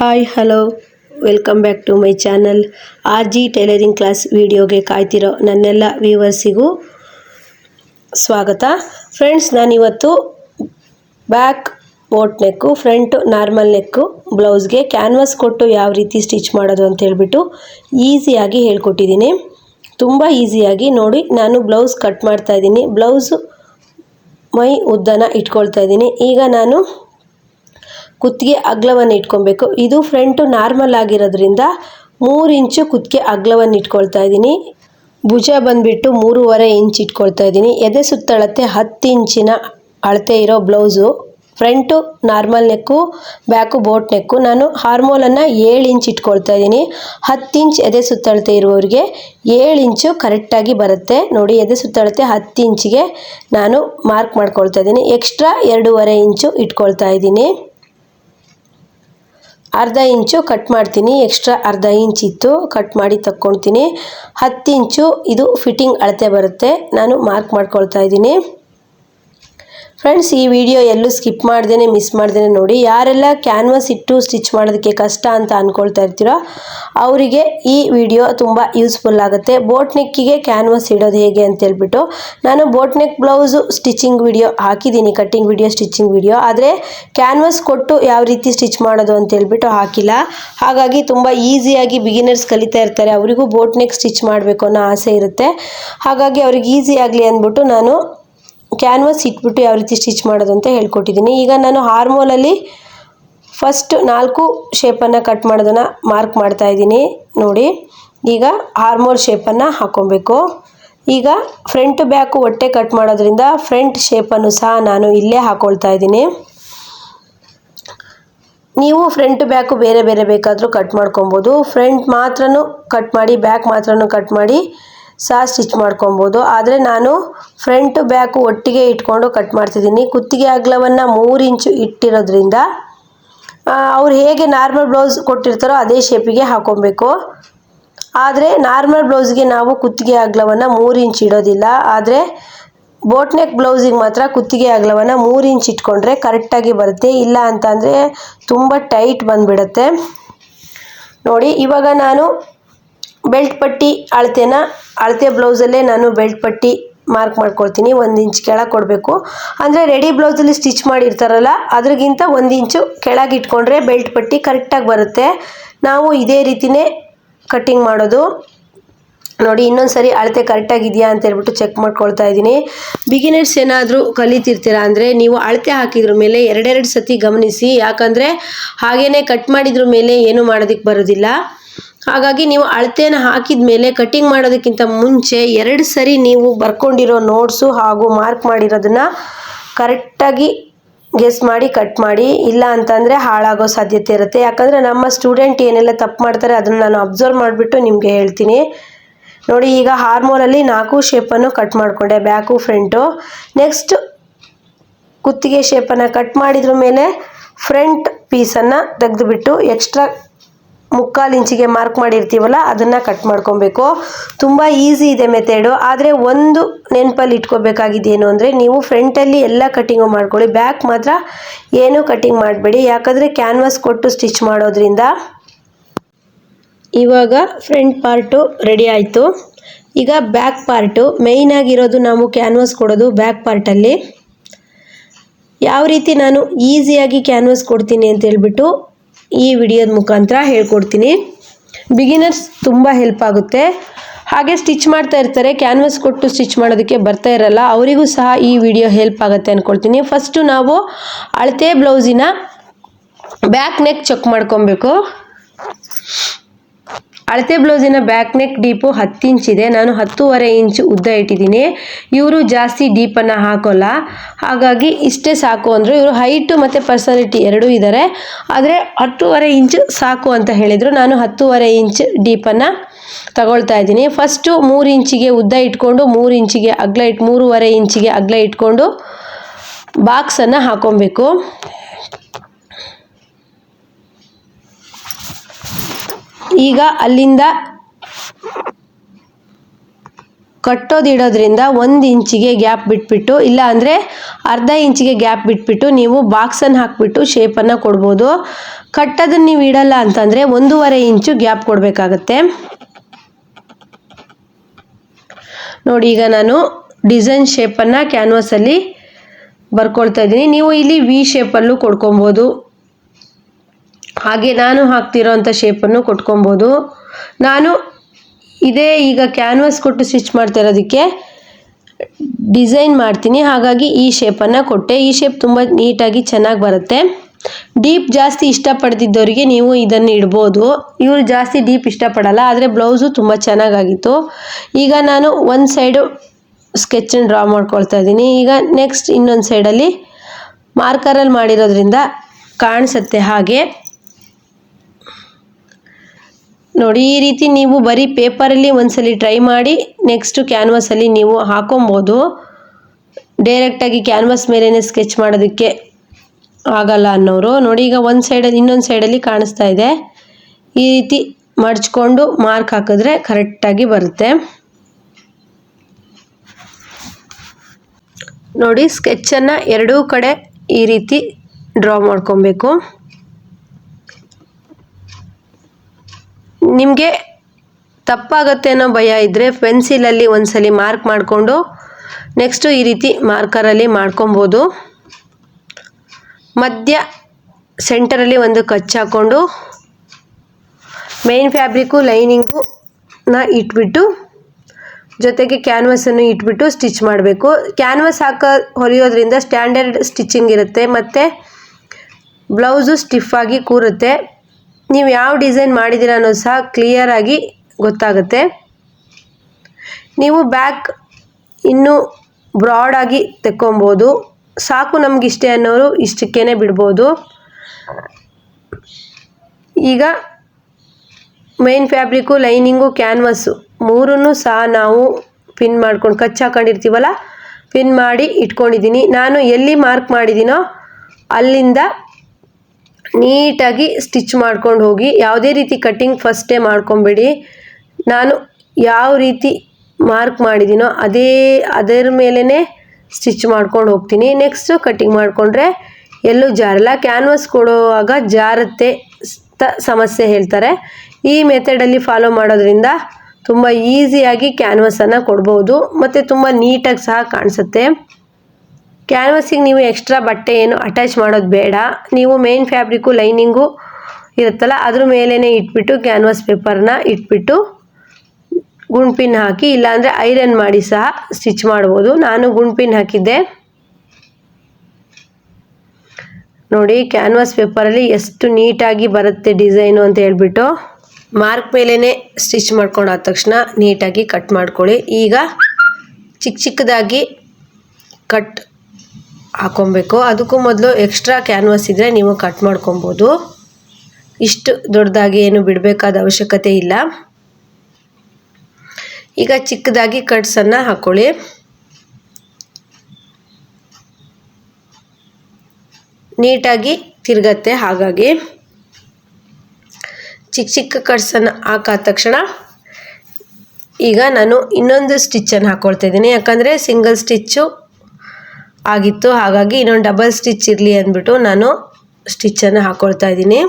Hi, hello. Welcome back to my channel. R G tailoring class ವಿಡಿಯೋಗೆ ಕಾಯ್ತಿರೋ ನನ್ನೆಲ್ಲ ವ್ಯೂವರ್ಸಿಗೂ ಸ್ವಾಗತ. ಫ್ರೆಂಡ್ಸ್, ನಾನಿವತ್ತು back boat neck, front normal neck, ಬ್ಲೌಸ್ಗೆ canvas ಕೊಟ್ಟು ಯಾವ ರೀತಿ ಸ್ಟಿಚ್ ಮಾಡೋದು ಅಂತ ಹೇಳಿಬಿಟ್ಟು ಈಸಿಯಾಗಿ ಹೇಳ್ಕೊಟ್ಟಿದ್ದೀನಿ. ತುಂಬ ಈಸಿಯಾಗಿ ನೋಡಿ, ನಾನು ಬ್ಲೌಸ್ ಕಟ್ ಮಾಡ್ತಾಯಿದ್ದೀನಿ ಬ್ಲೌಸು ಮೈ ಉದ್ದನ ಇಟ್ಕೊಳ್ತಾ ಇದ್ದೀನಿ. ಈಗ ನಾನು ಕುತ್ತಿಗೆ ಅಗ್ಲವನ್ನು ಇಟ್ಕೊಬೇಕು. ಇದು ಫ್ರಂಟು ನಾರ್ಮಲ್ ಆಗಿರೋದ್ರಿಂದ ಮೂರು ಇಂಚು ಕುತ್ತಿಗೆ ಅಗ್ಲವನ್ನು ಇಟ್ಕೊಳ್ತಾ ಇದ್ದೀನಿ. ಭುಜ ಬಂದುಬಿಟ್ಟು ಮೂರುವರೆ ಇಂಚ್ ಇಟ್ಕೊಳ್ತಾ ಇದ್ದೀನಿ. ಎದೆ ಸುತ್ತಳತೆ ಹತ್ತು ಇಂಚಿನ ಅಳತೆ ಇರೋ blouse front normal neck back boat neck ನಾನು ಹಾರ್ಮೋಲನ್ನು ಏಳು ಇಂಚ್ ಇಟ್ಕೊಳ್ತಾ ಇದ್ದೀನಿ. ಹತ್ತು ಇಂಚ್ ಎದೆ ಸುತ್ತಳತೆ ಇರುವವರಿಗೆ ಏಳು ಇಂಚು ಕರೆಕ್ಟಾಗಿ ಬರುತ್ತೆ. ನೋಡಿ, ಎದೆ ಸುತ್ತಳತೆ ಹತ್ತು ಇಂಚಿಗೆ ನಾನು ಮಾರ್ಕ್ ಮಾಡ್ಕೊಳ್ತಾ ಇದ್ದೀನಿ. ಎಕ್ಸ್ಟ್ರಾ ಎರಡೂವರೆ ಇಂಚು ಇಟ್ಕೊಳ್ತಾ ಇದ್ದೀನಿ. ಅರ್ಧ ಇಂಚು ಕಟ್ ಮಾಡ್ತೀನಿ. ಎಕ್ಸ್ಟ್ರಾ ಅರ್ಧ ಇಂಚ್ ಇತ್ತು ಕಟ್ ಮಾಡಿ ತಕ್ಕೊಳ್ತೀನಿ. ಹತ್ತು ಇಂಚು ಇದು ಫಿಟ್ಟಿಂಗ್ ಅಳತೆ ಬರುತ್ತೆ. ನಾನು ಮಾರ್ಕ್ ಮಾಡ್ಕೊಳ್ತಾ ಇದ್ದೀನಿ. ಫ್ರೆಂಡ್ಸ್ ಈ ವಿಡಿಯೋ ಎಲ್ಲೂ ಸ್ಕಿಪ್ ಮಾಡ್ದೇ ಮಿಸ್ ಮಾಡ್ದೇ ನೋಡಿ. ಯಾರೆಲ್ಲ ಕ್ಯಾನ್ವಾಸ್ ಇಟ್ಟು ಸ್ಟಿಚ್ ಮಾಡೋದಕ್ಕೆ ಕಷ್ಟ ಅಂತ ಅಂದ್ಕೊಳ್ತಾ ಇರ್ತೀರೋ, ಅವರಿಗೆ ಈ ವಿಡಿಯೋ ತುಂಬ ಯೂಸ್ಫುಲ್ ಆಗುತ್ತೆ. ಬೋಟ್ ನೆಕ್ಕಿಗೆ ಕ್ಯಾನ್ವಾಸ್ ಇಡೋದು ಹೇಗೆ ಅಂತ ಹೇಳ್ಬಿಟ್ಟು, ನಾನು boat neck blouse stitching video ಹಾಕಿದ್ದೀನಿ ಕಟ್ಟಿಂಗ್ ವಿಡಿಯೋ ಸ್ಟಿಚಿಂಗ್ ವಿಡಿಯೋ ಆದರೆ ಕ್ಯಾನ್ವಾಸ್ ಕೊಟ್ಟು ಯಾವ ರೀತಿ ಸ್ಟಿಚ್ ಮಾಡೋದು ಅಂತ ಹೇಳ್ಬಿಟ್ಟು ಹಾಕಿಲ್ಲ. ಹಾಗಾಗಿ ತುಂಬ ಈಸಿಯಾಗಿ ಬಿಗಿನರ್ಸ್ ಕಲಿತಾ ಇರ್ತಾರೆ. ಅವರಿಗೂ ಬೋಟ್ ನೆಕ್ ಸ್ಟಿಚ್ ಮಾಡಬೇಕು ಅನ್ನೋ ಆಸೆ ಇರುತ್ತೆ. ಹಾಗಾಗಿ ಅವ್ರಿಗೆ ಈಸಿ ಆಗಲಿ ಅಂದ್ಬಿಟ್ಟು ನಾನು ಕ್ಯಾನ್ವಾಸ್ ಇಟ್ಬಿಟ್ಟು ಯಾವ ರೀತಿ ಸ್ಟಿಚ್ ಮಾಡೋದು ಅಂತ ಹೇಳ್ಕೊಟ್ಟಿದ್ದೀನಿ. ಈಗ ನಾನು ಹಾರ್ಮೋಲಲ್ಲಿ ಫಸ್ಟ್ ನಾಲ್ಕು ಶೇಪನ್ನು ಕಟ್ ಮಾಡೋದನ್ನು ಮಾರ್ಕ್ ಮಾಡ್ತಾ ಇದ್ದೀನಿ. ನೋಡಿ, ಈಗ ಹಾರ್ಮೋಲ್ ಶೇಪನ್ನು ಹಾಕ್ಕೊಬೇಕು. ಈಗ ಫ್ರಂಟ್ ಬ್ಯಾಕು ಹೊಟ್ಟೆ ಕಟ್ ಮಾಡೋದ್ರಿಂದ ಫ್ರಂಟ್ ಶೇಪನ್ನು ಸಹ ನಾನು ಇಲ್ಲೇ ಹಾಕ್ಕೊಳ್ತಾ ಇದ್ದೀನಿ. ನೀವು ಫ್ರಂಟ್ ಬ್ಯಾಕು ಬೇರೆ ಬೇರೆ ಬೇಕಾದರೂ ಕಟ್ ಮಾಡ್ಕೊಬೋದು. ಫ್ರಂಟ್ ಮಾತ್ರ ಕಟ್ ಮಾಡಿ ಬ್ಯಾಕ್ ಮಾತ್ರ ಕಟ್ ಮಾಡಿ ಸಹ ಸ್ಟಿಚ್ ಮಾಡ್ಕೊಬೋದು. ಆದರೆ ನಾನು ಫ್ರಂಟ್ ಬ್ಯಾಕು ಒಟ್ಟಿಗೆ ಇಟ್ಕೊಂಡು ಕಟ್ ಮಾಡ್ತಿದ್ದೀನಿ. ಕುತ್ತಿಗೆ ಅಗಲವನ್ನು ಮೂರು ಇಂಚು ಇಟ್ಟಿರೋದ್ರಿಂದ ಅವ್ರು ಹೇಗೆ ನಾರ್ಮಲ್ ಬ್ಲೌಸ್ ಕೊಟ್ಟಿರ್ತಾರೋ ಅದೇ ಶೇಪಿಗೆ ಹಾಕೊಬೇಕು. ಆದರೆ ನಾರ್ಮಲ್ ಬ್ಲೌಸ್ಗೆ ನಾವು ಕುತ್ತಿಗೆ ಅಗಲವನ್ನು ಮೂರು ಇಂಚ್ ಇಡೋದಿಲ್ಲ. ಆದರೆ ಬೋಟ್ ನೆಕ್ ಬ್ಲೌಸಿಗೆ ಮಾತ್ರ ಕುತ್ತಿಗೆ ಅಗಲವನ್ನು ಮೂರು ಇಂಚ್ ಇಟ್ಕೊಂಡ್ರೆ ಕರೆಕ್ಟಾಗಿ ಬರುತ್ತೆ. ಇಲ್ಲ ಅಂತಂದರೆ ತುಂಬ ಟೈಟ್ ಬಂದುಬಿಡುತ್ತೆ. ನೋಡಿ, ಇವಾಗ ನಾನು ಬೆಲ್ಟ್ ಪಟ್ಟಿ ಅಳತೆನ, ಅಳತೆ ಬ್ಲೌಸಲ್ಲೇ ನಾನು ಬೆಲ್ಟ್ ಪಟ್ಟಿ ಮಾರ್ಕ್ ಮಾಡ್ಕೊಳ್ತೀನಿ. ಒಂದು ಇಂಚ್ ಕೆಳಗೆ ಕೊಡಬೇಕು. ಅಂದರೆ ರೆಡಿ ಬ್ಲೌಸಲ್ಲಿ ಸ್ಟಿಚ್ ಮಾಡಿರ್ತಾರಲ್ಲ, ಅದ್ರಗಿಂತ ಒಂದು ಇಂಚು ಕೆಳಗೆ ಇಟ್ಕೊಂಡ್ರೆ ಬೆಲ್ಟ್ ಪಟ್ಟಿ ಕರೆಕ್ಟಾಗಿ ಬರುತ್ತೆ. ನಾವು ಇದೇ ರೀತಿಯೇ ಕಟ್ಟಿಂಗ್ ಮಾಡೋದು. ನೋಡಿ ಇನ್ನೊಂದು ಸರಿ ಅಳತೆ ಕರೆಕ್ಟಾಗಿದೆಯಾ ಅಂತ ಹೇಳ್ಬಿಟ್ಟು ಚೆಕ್ ಮಾಡ್ಕೊಳ್ತಾ ಇದ್ದೀನಿ. ಬಿಗಿನರ್ಸ್ ಏನಾದರೂ ಕಲಿತಿರ್ತೀರಾ ಅಂದರೆ ನೀವು ಅಳತೆ ಹಾಕಿದ್ರ ಮೇಲೆ ಎರಡೆರಡು ಸತಿ ಗಮನಿಸಿ. ಯಾಕಂದರೆ ಹಾಗೇ ಕಟ್ ಮಾಡಿದ್ರ ಮೇಲೆ ಏನು ಮಾಡೋದಕ್ಕೆ ಬರೋದಿಲ್ಲ. ಹಾಗಾಗಿ ನೀವು ಅಳತೆಯನ್ನು ಹಾಕಿದ ಮೇಲೆ ಕಟಿಂಗ್ ಮಾಡೋದಕ್ಕಿಂತ ಮುಂಚೆ ಎರಡು ಸರಿ ನೀವು ಬರ್ಕೊಂಡಿರೋ ನೋಟ್ಸು ಹಾಗೂ ಮಾರ್ಕ್ ಮಾಡಿರೋದನ್ನ ಕರೆಕ್ಟಾಗಿ ಗೆಸ್ ಮಾಡಿ ಕಟ್ ಮಾಡಿ, ಇಲ್ಲ ಅಂತಂದರೆ ಹಾಳಾಗೋ ಸಾಧ್ಯತೆ ಇರುತ್ತೆ. ಯಾಕಂದರೆ ನಮ್ಮ ಸ್ಟೂಡೆಂಟ್ ಏನೆಲ್ಲ ತಪ್ಪು ಮಾಡ್ತಾರೆ ಅದನ್ನು ನಾನು ಅಬ್ಸರ್ವ್ ಮಾಡಿಬಿಟ್ಟು ನಿಮಗೆ ಹೇಳ್ತೀನಿ. ನೋಡಿ, ಈಗ ಹಾರ್ಮೋನಲ್ಲಿ ನಾಲ್ಕು ಶೇಪನ್ನು ಕಟ್ ಮಾಡಿಕೊಂಡೆ ಬ್ಯಾಕು ಫ್ರಂಟು ನೆಕ್ಸ್ಟ್ ಕುತ್ತಿಗೆ ಶೇಪನ್ನು ಕಟ್ ಮಾಡಿದ್ರ ಮೇಲೆ ಫ್ರಂಟ್ ಪೀಸನ್ನು ತೆಗೆದುಬಿಟ್ಟು ಎಕ್ಸ್ಟ್ರಾ ಮುಕ್ಕಾಲು ಇಂಚಿಗೆ ಮಾರ್ಕ್ ಮಾಡಿರ್ತೀವಲ್ಲ, ಅದನ್ನು ಕಟ್ ಮಾಡ್ಕೊಬೇಕು. ತುಂಬ ಈಸಿ ಇದೆ ಮೆಥಡು ಆದರೆ ಒಂದು ನೆನಪಲ್ಲಿ ಇಟ್ಕೋಬೇಕಾಗಿದ್ದೇನು ಅಂದರೆ, ನೀವು ಫ್ರಂಟಲ್ಲಿ ಎಲ್ಲ ಕಟ್ಟಿಂಗು ಮಾಡ್ಕೊಳ್ಳಿ. ಬ್ಯಾಕ್ ಮಾತ್ರ ಏನೂ ಕಟ್ಟಿಂಗ್ ಮಾಡಬೇಡಿ. ಯಾಕಂದರೆ ಕ್ಯಾನ್ವಾಸ್ ಕೊಟ್ಟು ಸ್ಟಿಚ್ ಮಾಡೋದ್ರಿಂದ ಇವಾಗ ಫ್ರಂಟ್ ಪಾರ್ಟು ರೆಡಿ ಆಯಿತು. ಈಗ ಬ್ಯಾಕ್ ಪಾರ್ಟು ಮೇಯ್ನಾಗಿರೋದು ನಾವು ಕ್ಯಾನ್ವಾಸ್ ಕೊಡೋದು ಬ್ಯಾಕ್ ಪಾರ್ಟಲ್ಲಿ ಯಾವ ರೀತಿ ನಾನು ಈಸಿಯಾಗಿ ಕ್ಯಾನ್ವಾಸ್ ಕೊಡ್ತೀನಿ ಅಂತ ಹೇಳ್ಬಿಟ್ಟು ಈ ವಿಡಿಯೋದ ಮುಖಾಂತರ ಹೇಳ್ಕೊಡ್ತೀನಿ. ಬಿಗಿನರ್ಸ್ ತುಂಬ ಹೆಲ್ಪ್ ಆಗುತ್ತೆ. ಹಾಗೆ ಸ್ಟಿಚ್ ಮಾಡ್ತಾ ಇರ್ತಾರೆ. ಕ್ಯಾನ್ವಸ್ ಕೊಟ್ಟು ಸ್ಟಿಚ್ ಮಾಡೋದಕ್ಕೆ ಬರ್ತಾ ಇರಲ್ಲ. ಅವರಿಗೂ ಸಹ ಈ ವಿಡಿಯೋ ಹೆಲ್ಪ್ ಆಗುತ್ತೆ ಅಂದ್ಕೊಳ್ತೀನಿ ಫಸ್ಟು ನಾವು ಅಳತೆ ಬ್ಲೌಸಿನ ಬ್ಯಾಕ್ ನೆಕ್ ಚೆಕ್ ಮಾಡ್ಕೊಬೇಕು. ಅಳತೆ ಬ್ಲೌಸಿನ ಬ್ಯಾಕ್ ನೆಕ್ ಡೀಪು ಹತ್ತು ಇದೆ. ನಾನು ಹತ್ತೂವರೆ ಇಂಚ್ ಉದ್ದ ಇಟ್ಟಿದ್ದೀನಿ. ಇವರು ಜಾಸ್ತಿ ಡೀಪನ್ನು ಹಾಕೋಲ್ಲ. ಹಾಗಾಗಿ ಇಷ್ಟೇ ಸಾಕು ಅಂದರು. ಇವರು ಹೈಟು ಮತ್ತು ಪರ್ಸನಾಲಿಟಿ ಎರಡೂ ಇದ್ದಾರೆ ಆದರೆ ಹತ್ತೂವರೆ ಇಂಚ್ ಸಾಕು ಅಂತ ಹೇಳಿದರು. ನಾನು ಹತ್ತೂವರೆ ಇಂಚ್ ಡೀಪನ್ನು ತಗೊಳ್ತಾ ಇದ್ದೀನಿ. ಫಸ್ಟು ಮೂರು ಇಂಚಿಗೆ ಉದ್ದ ಇಟ್ಕೊಂಡು, ಮೂರು ಇಂಚಿಗೆ ಅಗ್ಲ ಇಟ್ಟು ಮೂರುವರೆ ಇಂಚಿಗೆ ಅಗ್ಲ ಇಟ್ಕೊಂಡು ಬಾಕ್ಸನ್ನು ಹಾಕೊಬೇಕು. ಈಗ ಅಲ್ಲಿಂದ ಕಟ್ಟೋದಿಡೋದ್ರಿಂದ ಒಂದು ಇಂಚಿಗೆ ಗ್ಯಾಪ್ ಬಿಟ್ಬಿಟ್ಟು, ಇಲ್ಲ ಅಂದರೆ ಅರ್ಧ ಇಂಚಿಗೆ ಗ್ಯಾಪ್ ಬಿಟ್ಬಿಟ್ಟು ನೀವು ಬಾಕ್ಸನ್ನು ಹಾಕಿಬಿಟ್ಟು ಶೇಪನ್ನು ಕೊಡ್ಬೋದು. ಕಟ್ಟೋದನ್ನು ನೀವು ಇಡಲ್ಲ ಅಂತಂದರೆ ಒಂದೂವರೆ ಇಂಚು ಗ್ಯಾಪ್ ಕೊಡಬೇಕಾಗತ್ತೆ. ನೋಡಿ, ಈಗ ನಾನು ಡಿಸೈನ್ ಶೇಪನ್ನು ಕ್ಯಾನ್ವಸಲ್ಲಿ ಬರ್ಕೊಳ್ತಾ ಇದ್ದೀನಿ. ನೀವು ಇಲ್ಲಿ ವಿ ಶೇಪಲ್ಲೂ ಕೊಡ್ಕೊಬೋದು. ಹಾಗೆ ನಾನು ಹಾಕ್ತಿರೋಂಥ ಶೇಪನ್ನು ಕೊಟ್ಕೊಬೋದು. ನಾನು ಇದೇ ಈಗ ಕ್ಯಾನ್ವಾಸ್ ಕೊಟ್ಟು ಸ್ಟಿಚ್ ಮಾಡ್ತಾ ಇರೋದಕ್ಕೆ ಡಿಸೈನ್ ಮಾಡ್ತೀನಿ. ಹಾಗಾಗಿ ಈ ಶೇಪನ್ನು ಕೊಟ್ಟೆ. ಈ ಶೇಪ್ ತುಂಬ ನೀಟಾಗಿ ಚೆನ್ನಾಗಿ ಬರುತ್ತೆ. ಡೀಪ್ ಜಾಸ್ತಿ ಇಷ್ಟಪಡ್ತಿದ್ದವರಿಗೆ ನೀವು ಇದನ್ನು ಇಡ್ಬೋದು. ಇವರು ಜಾಸ್ತಿ ಡೀಪ್ ಇಷ್ಟಪಡಲ್ಲ, ಆದರೆ ಬ್ಲೌಸು ತುಂಬ ಚೆನ್ನಾಗಾಗಿತ್ತು. ಈಗ ನಾನು ಒಂದು ಸೈಡು ಸ್ಕೆಚನ್ನು ಡ್ರಾ ಮಾಡ್ಕೊಳ್ತಾ ಇದ್ದೀನಿ. ಈಗ ನೆಕ್ಸ್ಟ್ ಇನ್ನೊಂದು ಸೈಡಲ್ಲಿ ಮಾರ್ಕರಲ್ಲಿ ಮಾಡಿರೋದ್ರಿಂದ ಕಾಣಿಸುತ್ತೆ ಹಾಗೆ. ನೋಡಿ, ಈ ರೀತಿ ನೀವು ಬರೀ ಪೇಪರಲ್ಲಿ ಒಂದ್ಸಲಿ ಟ್ರೈ ಮಾಡಿ, ನೆಕ್ಸ್ಟು ಕ್ಯಾನ್ವಾಸಲ್ಲಿ ನೀವು ಹಾಕೊಬೋದು. ಡೈರೆಕ್ಟಾಗಿ ಕ್ಯಾನ್ವಾಸ್ ಮೇಲೇ ಸ್ಕೆಚ್ ಮಾಡೋದಕ್ಕೆ ಆಗಲ್ಲ ಅನ್ನೋರು. ನೋಡಿ, ಈಗ ಒಂದು ಸೈಡಲ್ಲಿ ಇನ್ನೊಂದು ಸೈಡಲ್ಲಿ ಕಾಣಿಸ್ತಾ ಇದೆ. ಈ ರೀತಿ ಮಡ್ಚ್ಕೊಂಡು ಮಾರ್ಕ್ ಹಾಕಿದ್ರೆ ಕರೆಕ್ಟಾಗಿ ಬರುತ್ತೆ. ನೋಡಿ, ಸ್ಕೆಚ್ಚನ್ನು ಎರಡೂ ಕಡೆ ಈ ರೀತಿ ಡ್ರಾ ಮಾಡ್ಕೊಬೇಕು. ನಿಮಗೆ ತಪ್ಪಾಗತ್ತೆ ಅನ್ನೋ ಭಯ ಇದ್ದರೆ ಪೆನ್ಸಿಲಲ್ಲಿ ಒಂದ್ಸಲಿ ಮಾರ್ಕ್ ಮಾಡಿಕೊಂಡು ನೆಕ್ಸ್ಟು ಈ ರೀತಿ ಮಾರ್ಕರಲ್ಲಿ ಮಾಡ್ಕೊಬೋದು. ಮಧ್ಯ ಸೆಂಟರಲ್ಲಿ ಒಂದು ಕಚ್ ಹಾಕ್ಕೊಂಡು ಮೇನ್ ಫ್ಯಾಬ್ರಿಕ್ಕು ಲೈನಿಂಗುನ ಇಟ್ಬಿಟ್ಟು ಜೊತೆಗೆ ಕ್ಯಾನ್ವಸನ್ನು ಇಟ್ಬಿಟ್ಟು ಸ್ಟಿಚ್ ಮಾಡಬೇಕು. ಕ್ಯಾನ್ವಸ್ ಹಾಕ ಹೊಲಿಯೋದ್ರಿಂದ ಸ್ಟ್ಯಾಂಡರ್ಡ್ ಸ್ಟಿಚಿಂಗ್ ಇರುತ್ತೆ ಮತ್ತು ಬ್ಲೌಸು ಸ್ಟಿಫಾಗಿ ಕೂರುತ್ತೆ. ನೀವು ಯಾವ ಡಿಸೈನ್ ಮಾಡಿದ್ದೀರ ಅನ್ನೋದು ಸಹ ಕ್ಲಿಯರಾಗಿ ಗೊತ್ತಾಗುತ್ತೆ. ನೀವು ಬ್ಯಾಕ್ ಇನ್ನೂ ಬ್ರಾಡಾಗಿ ತೆಕ್ಕೊಬೋದು. ಸಾಕು ನಮಗಿಷ್ಟೇ ಅನ್ನೋರು ಇಷ್ಟಕ್ಕೇನೆ ಬಿಡ್ಬೋದು. ಈಗ ಮೇನ್ ಫ್ಯಾಬ್ರಿಕ್ಕು ಲೈನಿಂಗು ಕ್ಯಾನ್ವಸ್ಸು ಮೂರನ್ನು ಸಹ ನಾವು ಪಿನ್ ಮಾಡ್ಕೊಂಡು ಕಚ್ಚಿ ಹಾಕೊಂಡಿರ್ತೀವಲ್ಲ ಪಿನ್ ಮಾಡಿ ಇಟ್ಕೊಂಡಿದ್ದೀನಿ. ನಾನು ಎಲ್ಲಿ ಮಾರ್ಕ್ ಮಾಡಿದ್ದೀನೋ ಅಲ್ಲಿಂದ ನೀಟಾಗಿ ಸ್ಟಿಚ್ ಮಾಡ್ಕೊಂಡು ಹೋಗಿ, ಯಾವುದೇ ರೀತಿ ಕಟ್ಟಿಂಗ್ ಫಸ್ಟೇ ಮಾಡ್ಕೊಂಬಿಡಿ. ನಾನು ಯಾವ ರೀತಿ ಮಾರ್ಕ್ ಮಾಡಿದ್ದೀನೋ ಅದೇ, ಅದರ ಮೇಲೇ ಸ್ಟಿಚ್ ಮಾಡ್ಕೊಂಡು ಹೋಗ್ತೀನಿ. ನೆಕ್ಸ್ಟು ಕಟ್ಟಿಂಗ್ ಮಾಡಿಕೊಂಡ್ರೆ ಎಲ್ಲೂ ಜಾರಲ್ಲ. ಕ್ಯಾನ್ವಸ್ ಕೊಡುವಾಗ ಜಾರತ್ತೆ ತ, ಸಮಸ್ಯೆ ಹೇಳ್ತಾರೆ. ಈ ಮೆಥಡಲ್ಲಿ ಫಾಲೋ ಮಾಡೋದ್ರಿಂದ ತುಂಬ ಈಸಿಯಾಗಿ ಕ್ಯಾನ್ವಸನ್ನು ಕೊಡ್ಬೋದು. ಮತ್ತು ತುಂಬ ನೀಟಾಗಿ ಸಹ ಕಾಣಿಸುತ್ತೆ. ಕ್ಯಾನ್ವಸಿಗೆ ನೀವು ಎಕ್ಸ್ಟ್ರಾ ಬಟ್ಟೆ ಏನು ಅಟ್ಯಾಚ್ ಮಾಡೋದು ಬೇಡ. ನೀವು ಮೇನ್ ಫ್ಯಾಬ್ರಿಕ್ಕು ಲೈನಿಂಗು ಇರುತ್ತಲ್ಲ, ಅದ್ರ ಮೇಲೇ ಇಟ್ಬಿಟ್ಟು ಕ್ಯಾನ್ವಸ್ ಪೇಪರ್ನ ಇಟ್ಬಿಟ್ಟು ಗುಂಡ್ಪಿನ್ ಹಾಕಿ, ಇಲ್ಲಾಂದರೆ ಐರನ್ ಮಾಡಿ ಸಹ ಸ್ಟಿಚ್ ಮಾಡ್ಬೋದು. ನಾನು ಗುಂಡ್ಪಿನ್ ಹಾಕಿದ್ದೆ. ನೋಡಿ ಕ್ಯಾನ್ವಸ್ ಪೇಪರಲ್ಲಿ ಎಷ್ಟು ನೀಟಾಗಿ ಬರುತ್ತೆ ಡಿಸೈನು ಅಂತ ಹೇಳ್ಬಿಟ್ಟು ಮಾರ್ಕ್ ಮೇಲೇ ಸ್ಟಿಚ್ ಮಾಡ್ಕೊಂಡು ಆದ ತಕ್ಷಣ ನೀಟಾಗಿ ಕಟ್ ಮಾಡ್ಕೊಳ್ಳಿ. ಈಗ ಚಿಕ್ಕ ಚಿಕ್ಕದಾಗಿ ಕಟ್ ಹಾಕೊಬೇಕು ಅದಕ್ಕೂ ಮೊದಲು ಎಕ್ಸ್ಟ್ರಾ ಕ್ಯಾನ್ವಾಸ್ ಇದ್ದರೆ ನೀವು ಕಟ್ ಮಾಡ್ಕೊಬೋದು. ಇಷ್ಟು ದೊಡ್ಡದಾಗಿ ಏನು ಬಿಡಬೇಕಾದ ಅವಶ್ಯಕತೆ ಇಲ್ಲ. ಈಗ ಚಿಕ್ಕದಾಗಿ ಕಟ್ಸನ್ನು ಹಾಕ್ಕೊಳ್ಳಿ ನೀಟಾಗಿ ತಿರುಗತ್ತೆ ಹಾಗಾಗಿ. ಚಿಕ್ಕ ಚಿಕ್ಕ ಕಟ್ಸನ್ನು ಹಾಕಾದ ತಕ್ಷಣ ಈಗ ನಾನು ಇನ್ನೊಂದು ಸ್ಟಿಚ್ಚನ್ನು ಹಾಕ್ಕೊಳ್ತಾ ಇದ್ದೀನಿ. ಯಾಕಂದರೆ ಸಿಂಗಲ್ ಸ್ಟಿಚ್ಚು ಆಗಿತ್ತು. ಹಾಗಾಗಿ ಇನ್ನೊಂದು ಡಬಲ್ ಸ್ಟಿಚ್ ಇರಲಿ ಅಂದ್ಬಿಟ್ಟು ನಾನು ಸ್ಟಿಚ್ಚನ್ನು ಹಾಕ್ಕೊಳ್ತಾ ಇದ್ದೀನಿ.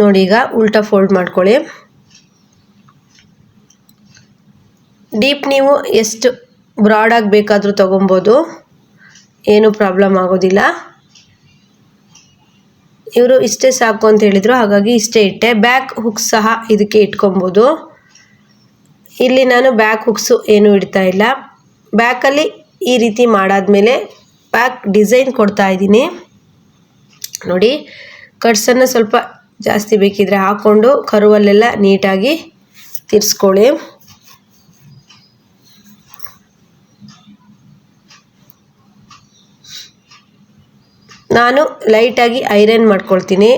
ನೋಡಿ ಈಗ ಉಲ್ಟಾ ಫೋಲ್ಡ್ ಮಾಡ್ಕೊಳ್ಳಿ. ಡೀಪ್ ನೀವು ಎಷ್ಟು ಬ್ರಾಡಾಗಿ ಬೇಕಾದರೂ ತೊಗೊಬೋದು. ಏನೂ ಪ್ರಾಬ್ಲಮ್ ಆಗೋದಿಲ್ಲ. ಇವರು ಇಷ್ಟೇ ಸಾಕು ಅಂತ ಹೇಳಿದರು, ಹಾಗಾಗಿ ಇಷ್ಟೇ ಇಟ್ಟೆ. ಬ್ಯಾಕ್ ಹುಕ್ಸ್ ಸಹ ಇದಕ್ಕೆ ಇಟ್ಕೊಬೋದು. ಇಲ್ಲಿ ನಾನು ಬ್ಯಾಕ್ ಹುಕ್ಸು ಏನೂ ಇಡ್ತಾ ಇಲ್ಲ. ಬ್ಯಾಕಲ್ಲಿ ಈ ರೀತಿ ಮಾಡಾದಮೇಲೆ ಬ್ಯಾಕ್ ಡಿಸೈನ್ ಕೊಡ್ತಾ ಇದ್ದೀನಿ. ನೋಡಿ, ಕಟ್ಸನ್ನು ಸ್ವಲ್ಪ ಜಾಸ್ತಿ ಬೇಕಿದ್ರೆ ಹಾಕ್ಕೊಂಡು ಕರುವಲ್ಲೆಲ್ಲ ನೀಟಾಗಿ ತಿರ್ಸ್ಕೊಳ್ಳಿ. ನಾನು ಲೈಟಾಗಿ ಐರನ್ ಮಾಡ್ಕೊಳ್ತೀನಿ.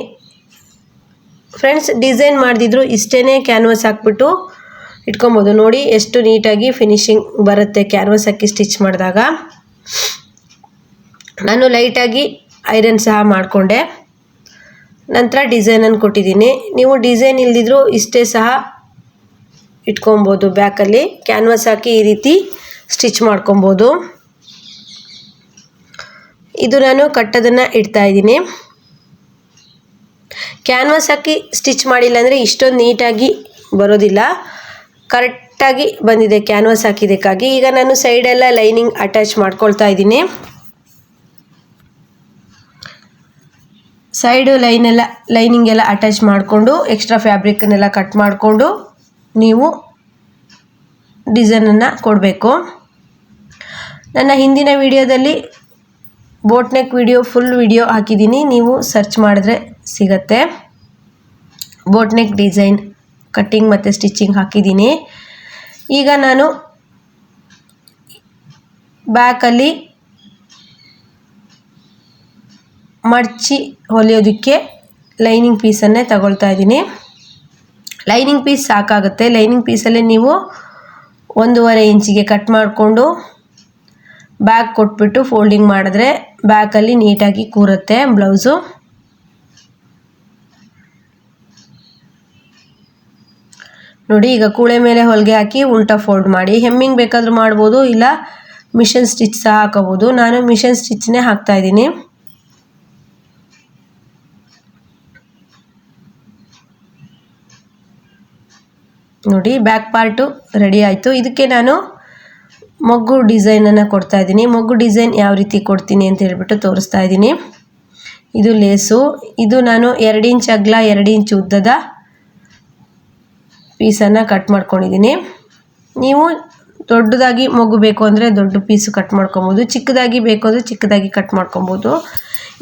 ಫ್ರೆಂಡ್ಸ್, ಡಿಸೈನ್ ಮಾಡಿದ್ರು ಇಷ್ಟೇ ಕ್ಯಾನ್ವಾಸ್ ಹಾಕ್ಬಿಟ್ಟು ಇಟ್ಕೊಬೋದು. ನೋಡಿ, ಎಷ್ಟು ನೀಟಾಗಿ ಫಿನಿಶಿಂಗ್ ಬರುತ್ತೆ ಕ್ಯಾನ್ವಾಸ್ ಹಾಕಿ ಸ್ಟಿಚ್ ಮಾಡಿದಾಗ. ನಾನು ಲೈಟಾಗಿ ಐರನ್ ಸಹ ಮಾಡಿಕೊಂಡೆ. ನಂತರ ಡಿಸೈನನ್ನು ಕೊಟ್ಟಿದ್ದೀನಿ. ನೀವು ಡಿಸೈನ್ ಇಲ್ದಿದ್ರು ಇಷ್ಟೇ ಸಹ ಇಟ್ಕೊಬೋದು. ಬ್ಯಾಕಲ್ಲಿ ಕ್ಯಾನ್ವಾಸ್ ಹಾಕಿ ಈ ರೀತಿ ಸ್ಟಿಚ್ ಮಾಡ್ಕೊಬೋದು. ಇದು ನಾನು ಕಟ್ಟೋದನ್ನು ಇಡ್ತಾ ಇದ್ದೀನಿ. ಕ್ಯಾನ್ವಾಸ್ ಹಾಕಿ ಸ್ಟಿಚ್ ಮಾಡಿಲ್ಲ ಅಂದರೆ ಇಷ್ಟೊಂದು ನೀಟಾಗಿ ಬರೋದಿಲ್ಲ. ಕರೆಕ್ಟಾಗಿ ಬಂದಿದೆ ಕ್ಯಾನ್ವಾಸ್ ಹಾಕಿದ್ದಕ್ಕಾಗಿ. ಈಗ ನಾನು ಸೈಡೆಲ್ಲ ಲೈನಿಂಗ್ ಅಟ್ಯಾಚ್ ಮಾಡ್ಕೊಳ್ತಾ ಇದ್ದೀನಿ. ಸೈಡು ಲೈನೆಲ್ಲ ಲೈನಿಂಗ್ ಎಲ್ಲ ಅಟ್ಯಾಚ್ ಮಾಡಿಕೊಂಡು ಎಕ್ಸ್ಟ್ರಾ ಫ್ಯಾಬ್ರಿಕ್ಕನ್ನೆಲ್ಲ ಕಟ್ ಮಾಡಿಕೊಂಡು ನೀವು ಡಿಸೈನನ್ನು ಕೊಡಬೇಕು. ನನ್ನ ಹಿಂದಿನ ವಿಡಿಯೋದಲ್ಲಿ boat neck video full video ಹಾಕಿದ್ದೀನಿ. ನೀವು ಸರ್ಚ್ ಮಾಡಿದ್ರೆ ಸಿಗತ್ತೆ. ಬೋಟ್ನೆಕ್ ಡಿಸೈನ್ ಕಟ್ಟಿಂಗ್ ಮತ್ತು ಸ್ಟಿಚಿಂಗ್ ಹಾಕಿದ್ದೀನಿ. ಈಗ ನಾನು ಬ್ಯಾಕಲ್ಲಿ ಮಡಚಿ ಹೊಲಿಯೋದಕ್ಕೆ ಲೈನಿಂಗ್ ಪೀಸನ್ನೇ ತಗೊಳ್ತಾ ಇದ್ದೀನಿ. ಲೈನಿಂಗ್ ಪೀಸ್ ಸಾಕಾಗುತ್ತೆ. ಲೈನಿಂಗ್ ಪೀಸಲ್ಲೇ ನೀವು ಒಂದೂವರೆ ಇಂಚಿಗೆ ಕಟ್ ಮಾಡಿಕೊಂಡು ಬ್ಯಾಕ್ ಕೊಟ್ಬಿಟ್ಟು ಫೋಲ್ಡಿಂಗ್ ಮಾಡಿದ್ರೆ ಬ್ಯಾಕಲ್ಲಿ ನೀಟಾಗಿ ಕೂರುತ್ತೆ ಬ್ಲೌಸು ನೋಡಿ, ಈಗ ಕೂಳೆ ಮೇಲೆ ಹೊಲಿಗೆ ಹಾಕಿ ಉಲ್ಟಾ ಫೋಲ್ಡ್ ಮಾಡಿ. ಹೆಮ್ಮಿಂಗ್ ಬೇಕಾದರೂ ಮಾಡ್ಬೋದು, ಇಲ್ಲ ಮಿಷನ್ ಸ್ಟಿಚ್ ಸಹ ಹಾಕೋಬೋದು. ನಾನು ಮಿಷನ್ ಸ್ಟಿಚ್ನೇ ಹಾಕ್ತಾ ಇದ್ದೀನಿ. ನೋಡಿ ಬ್ಯಾಕ್ ಪಾರ್ಟು ರೆಡಿ ಆಯಿತು. ಇದಕ್ಕೆ ನಾನು ಮೊಗ್ಗು ಡಿಸೈನನ್ನು ಕೊಡ್ತಾ ಇದ್ದೀನಿ. ಮೊಗ್ಗು ಡಿಸೈನ್ ಯಾವ ರೀತಿ ಕೊಡ್ತೀನಿ ಅಂತ ಹೇಳ್ಬಿಟ್ಟು ತೋರಿಸ್ತಾ ಇದ್ದೀನಿ. ಇದು ಲೇಸು. ಇದು ನಾನು ಎರಡು ಇಂಚ್ ಅಗಲ, ಎರಡು ಇಂಚ್ ಉದ್ದದ ಪೀಸನ್ನು ಕಟ್ ಮಾಡ್ಕೊಂಡಿದ್ದೀನಿ. ನೀವು ದೊಡ್ಡದಾಗಿ ಮಗು ಬೇಕು ಅಂದರೆ ದೊಡ್ಡ ಪೀಸು ಕಟ್ ಮಾಡ್ಕೊಬೋದು. ಚಿಕ್ಕದಾಗಿ ಬೇಕು ಅಂದರೆ ಚಿಕ್ಕದಾಗಿ ಕಟ್ ಮಾಡ್ಕೊಬೋದು.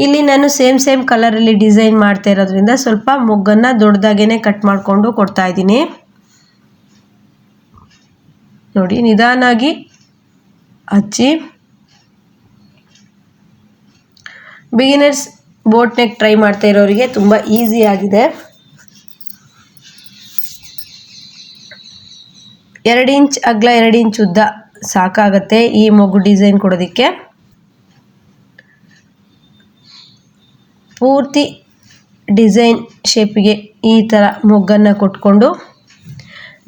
ಇಲ್ಲಿ ನಾನು ಸೇಮ್ ಸೇಮ್ ಕಲರಲ್ಲಿ ಡಿಸೈನ್ ಮಾಡ್ತಾ ಇರೋದ್ರಿಂದ ಸ್ವಲ್ಪ ಮೊಗ್ಗನ್ನು ದೊಡ್ಡದಾಗೇ ಕಟ್ ಮಾಡಿಕೊಂಡು ಕೊಡ್ತಾ ಇದ್ದೀನಿ. ನೋಡಿ, ನಿಧಾನಾಗಿ ಹಚ್ಚಿ ಬಿಗಿನರ್ಸ್ ಬೋಟ್ ನೆಕ್ ಟ್ರೈ ಮಾಡ್ತಾ ಇರೋರಿಗೆ ತುಂಬ ಈಸಿ ಆಗಿದೆ. ಎರಡು ಇಂಚ್ ಅಗ್ಲ, ಎರಡು ಇಂಚ್ ಉದ್ದ ಸಾಕಾಗತ್ತೆ ಈ ಮೊಗ್ಗು ಡಿಸೈನ್ ಕೊಡೋದಕ್ಕೆ. ಪೂರ್ತಿ ಡಿಸೈನ್ ಶೇಪಿಗೆ ಈ ಥರ ಮೊಗ್ಗನ್ನು ಕೊಟ್ಕೊಂಡು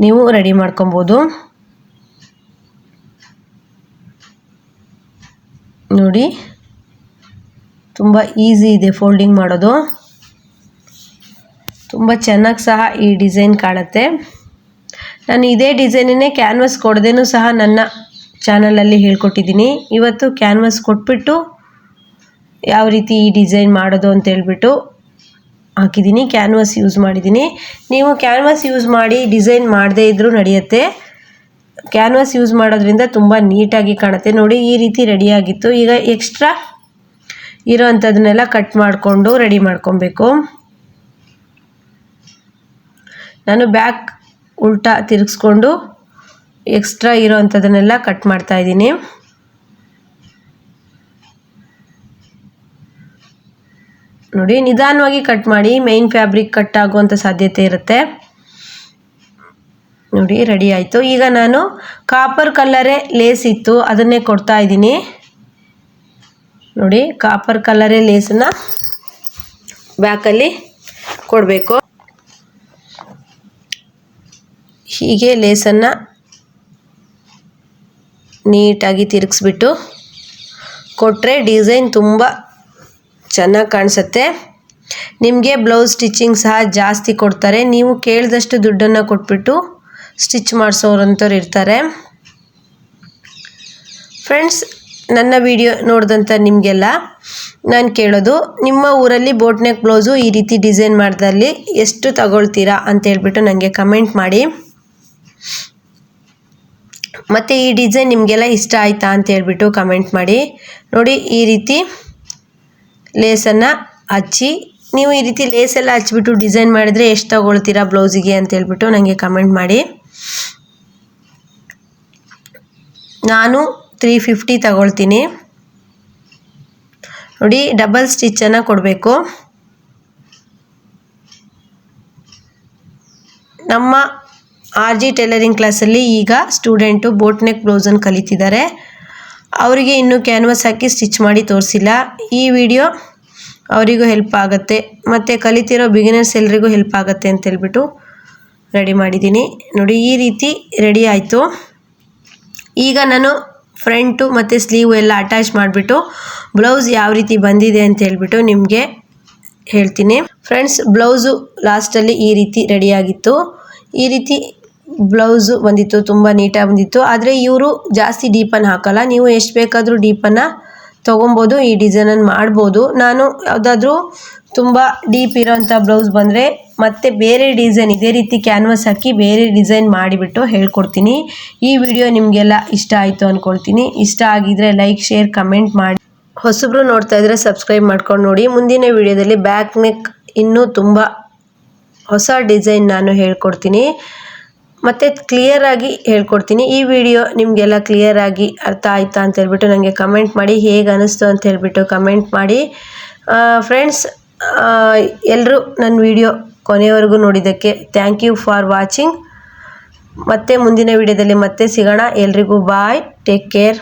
ನೀವು ರೆಡಿ ಮಾಡ್ಕೊಬೋದು. ನೋಡಿ. ತುಂಬ ಈಸಿ ಇದೆ ಫೋಲ್ಡಿಂಗ್ ಮಾಡೋದು. ತುಂಬ ಚೆನ್ನಾಗಿ ಸಹ ಈ ಡಿಸೈನ್ ಕಾಣುತ್ತೆ. ನಾನು ಇದೇ ಡಿಸೈನನ್ನೇ ಕ್ಯಾನ್ವಸ್ ಕೊಡದೇನು ಸಹ ನನ್ನ ಚಾನಲಲ್ಲಿ ಹೇಳ್ಕೊಟ್ಟಿದ್ದೀನಿ. ಇವತ್ತು ಕ್ಯಾನ್ವಸ್ ಕೊಟ್ಬಿಟ್ಟು ಯಾವ ರೀತಿ ಈ ಡಿಸೈನ್ ಮಾಡೋದು ಅಂತ ಹೇಳ್ಬಿಟ್ಟು ಹಾಕಿದ್ದೀನಿ. ಕ್ಯಾನ್ವಸ್ ಯೂಸ್ ಮಾಡಿದ್ದೀನಿ. ನೀವು ಕ್ಯಾನ್ವಸ್ ಯೂಸ್ ಮಾಡಿ ಡಿಸೈನ್ ಮಾಡದೇ ಇದ್ದರೂ ನಡೆಯುತ್ತೆ. ಕ್ಯಾನ್ವಾಸ್ ಯೂಸ್ ಮಾಡೋದ್ರಿಂದ ತುಂಬ ನೀಟಾಗಿ ಕಾಣುತ್ತೆ. ನೋಡಿ, ಈ ರೀತಿ ರೆಡಿಯಾಗಿತ್ತು ಈಗ ಎಕ್ಸ್ಟ್ರಾ ಇರೋ ಅಂಥದ್ದನ್ನೆಲ್ಲ ಕಟ್ ಮಾಡಿಕೊಂಡು ರೆಡಿ ಮಾಡ್ಕೊಬೇಕು. ನಾನು ಬ್ಯಾಕ್ ಉಲ್ಟಾ ತಿರುಗಿಸ್ಕೊಂಡು ಎಕ್ಸ್ಟ್ರಾ ಇರೋ ಅಂಥದ್ದನ್ನೆಲ್ಲ ಕಟ್ ಮಾಡ್ತಾ ಇದ್ದೀನಿ. ನೋಡಿ, ನಿಧಾನವಾಗಿ ಕಟ್ ಮಾಡಿ ಮೈನ್ ಫ್ಯಾಬ್ರಿಕ್ ಕಟ್ ಆಗುವಂಥ ಸಾಧ್ಯತೆ ಇರುತ್ತೆ. ನೋಡಿ ರೆಡಿ ಆಯಿತು. ಈಗ ನಾನು ಕಾಪರ್ ಕಲ್ಲರೇ ಲೇಸ್ ಇತ್ತು, ಅದನ್ನೇ ಕೊಡ್ತಾ ಇದ್ದೀನಿ. ನೋಡಿ ಕಾಪರ್ ಕಲ್ಲರೇ ಲೇಸನ್ನು ಬ್ಯಾಕಲ್ಲಿ ಕೊಡಬೇಕು. ಹೀಗೆ ಲೇಸನ್ನು ನೀಟಾಗಿ ತಿರುಗಿಸ್ಬಿಟ್ಟು ಕೊಟ್ಟರೆ ಡಿಸೈನ್ ತುಂಬ ಚೆನ್ನಾಗಿ ಕಾಣಿಸುತ್ತೆ. ನಿಮಗೆ ಬ್ಲೌಸ್ ಸ್ಟಿಚಿಂಗ್ ಸಹ ಜಾಸ್ತಿ ಕೊಡ್ತಾರೆ. ನೀವು ಕೇಳಿದಷ್ಟು ದುಡ್ಡನ್ನು ಕೊಟ್ಬಿಟ್ಟು ಸ್ಟಿಚ್ ಮಾಡಿಸೋರಂಥವ್ರು ಇರ್ತಾರೆ. ಫ್ರೆಂಡ್ಸ್, ನನ್ನ ವಿಡಿಯೋ ನೋಡಿದಂಥ ನಿಮಗೆಲ್ಲ ನಾನು ಕೇಳೋದು, ನಿಮ್ಮ ಊರಲ್ಲಿ ಬೋಟ್ನೆಕ್ ಬ್ಲೌಸು ಈ ರೀತಿ ಡಿಸೈನ್ ಮಾಡಿದಲ್ಲಿ ಎಷ್ಟು ತಗೊಳ್ತೀರಾ ಅಂತ ಹೇಳ್ಬಿಟ್ಟು ನನಗೆ ಕಮೆಂಟ್ ಮಾಡಿ. ಮತ್ತು ಈ ಡಿಸೈನ್ ನಿಮಗೆಲ್ಲ ಇಷ್ಟ ಆಯಿತಾ ಅಂತ ಹೇಳ್ಬಿಟ್ಟು ಕಮೆಂಟ್ ಮಾಡಿ. ನೋಡಿ, ಈ ರೀತಿ ಲೇಸನ್ನು ಹಚ್ಚಿ, ನೀವು ಈ ರೀತಿ ಲೇಸೆಲ್ಲ ಹಚ್ಚಿಬಿಟ್ಟು ಡಿಸೈನ್ ಮಾಡಿದರೆ ಎಷ್ಟು ತಗೊಳ್ತೀರಾ ಬ್ಲೌಸಿಗೆ ಅಂತ ಹೇಳ್ಬಿಟ್ಟು ನನಗೆ ಕಮೆಂಟ್ ಮಾಡಿ. ನಾನು ತ್ರೀ ಫಿಫ್ಟಿ ತಗೊಳ್ತೀನಿ. ನೋಡಿ ಡಬಲ್ ಸ್ಟಿಚ್ಚನ್ನು ಕೊಡಬೇಕು. ನಮ್ಮ ಆರ್ ಜಿ ಟೈಲರಿಂಗ್ ಕ್ಲಾಸಲ್ಲಿ ಈಗ ಸ್ಟೂಡೆಂಟು ಬೋಟ್ ನೆಕ್ ಬ್ಲೌಸನ್ನು ಕಲಿತಿದ್ದಾರೆ. ಅವರಿಗೆ ಇನ್ನೂ ಕ್ಯಾನ್ವಸ್ ಹಾಕಿ ಸ್ಟಿಚ್ ಮಾಡಿ ತೋರಿಸಿಲ್ಲ. ಈ ವಿಡಿಯೋ ಅವರಿಗೂ ಹೆಲ್ಪ್ ಆಗುತ್ತೆ. ಮತ್ತು ಕಲಿತಿರೋ ಬಿಗಿನರ್ಸ್ ಎಲ್ರಿಗೂ ಹೆಲ್ಪ್ ಆಗುತ್ತೆ ಅಂತ ಹೇಳ್ಬಿಟ್ಟು ರೆಡಿ ಮಾಡಿದ್ದೀನಿ. ನೋಡಿ, ಈ ರೀತಿ ರೆಡಿ ಆಯಿತು. ಈಗ ನಾನು ಫ್ರಂಟು ಮತ್ತು ಸ್ಲೀವ್ ಎಲ್ಲ ಅಟ್ಯಾಚ್ ಮಾಡಿಬಿಟ್ಟು ಬ್ಲೌಸ್ ಯಾವ ರೀತಿ ಬಂದಿದೆ ಅಂತ ಹೇಳ್ಬಿಟ್ಟು ನಿಮಗೆ ಹೇಳ್ತೀನಿ. ಫ್ರೆಂಡ್ಸ್, ಬ್ಲೌಸು ಲಾಸ್ಟಲ್ಲಿ ಈ ರೀತಿ ರೆಡಿಯಾಗಿತ್ತು ಈ ರೀತಿ ಬ್ಲೌಸು ಬಂದಿತ್ತು, ತುಂಬ ನೀಟಾಗಿ ಬಂದಿತ್ತು. ಆದರೆ ಇವರು ಜಾಸ್ತಿ ಡೀಪನ್ನು ಹಾಕಲ್ಲ. ನೀವು ಎಷ್ಟು ಬೇಕಾದರೂ ಡೀಪನ್ನು ತೊಗೊಬೋದು, ಈ ಡಿಸೈನನ್ನು ಮಾಡ್ಬೋದು. ನಾನು ಯಾವುದಾದ್ರೂ ತುಂಬ ಡೀಪ್ ಇರೋಂಥ ಬ್ಲೌಸ್ ಬಂದರೆ ಮತ್ತೆ ಬೇರೆ ಡಿಸೈನ್ ಇದೇ ರೀತಿ ಕ್ಯಾನ್ವಸ್ ಹಾಕಿ ಬೇರೆ ಡಿಸೈನ್ ಮಾಡಿಬಿಟ್ಟು ಹೇಳ್ಕೊಡ್ತೀನಿ. ಈ ವಿಡಿಯೋ ನಿಮಗೆಲ್ಲ ಇಷ್ಟ ಆಯಿತು ಅಂದ್ಕೊಳ್ತೀನಿ ಇಷ್ಟ ಆಗಿದರೆ ಲೈಕ್ ಶೇರ್ ಕಮೆಂಟ್ ಮಾಡಿ. ಹೊಸಬ್ರು ನೋಡ್ತಾ ಇದ್ರೆ ಸಬ್ಸ್ಕ್ರೈಬ್ ಮಾಡ್ಕೊಂಡು ನೋಡಿ. ಮುಂದಿನ ವಿಡಿಯೋದಲ್ಲಿ ಬ್ಯಾಕ್ ನೆಕ್ ಇನ್ನೂ ತುಂಬ ಹೊಸ ಡಿಸೈನ್ ನಾನು ಹೇಳ್ಕೊಡ್ತೀನಿ. ಮತ್ತು ಕ್ಲಿಯರಾಗಿ ಹೇಳ್ಕೊಡ್ತೀನಿ. ಈ ವಿಡಿಯೋ ನಿಮಗೆಲ್ಲ ಕ್ಲಿಯರಾಗಿ ಅರ್ಥ ಆಯ್ತಾ ಅಂತ ಹೇಳ್ಬಿಟ್ಟು ನನಗೆ ಕಮೆಂಟ್ ಮಾಡಿ, ಹೇಗೆ ಅನ್ನಿಸ್ತು ಅಂತ ಹೇಳ್ಬಿಟ್ಟು ಕಮೆಂಟ್ ಮಾಡಿ. ಫ್ರೆಂಡ್ಸ್ ಎಲ್ಲರೂ ನನ್ನ ವಿಡಿಯೋ ಕೊನೆಯವರೆಗೂ ನೋಡಿದ್ದಕ್ಕೆ ಥ್ಯಾಂಕ್ ಯು ಫಾರ್ ವಾಚಿಂಗ್ ಮತ್ತೆ ಮುಂದಿನ ವಿಡಿಯೋದಲ್ಲಿ ಮತ್ತೆ ಸಿಗೋಣ. ಎಲ್ರಿಗೂ ಬಾಯ್ ಟೇಕ್ ಕೇರ್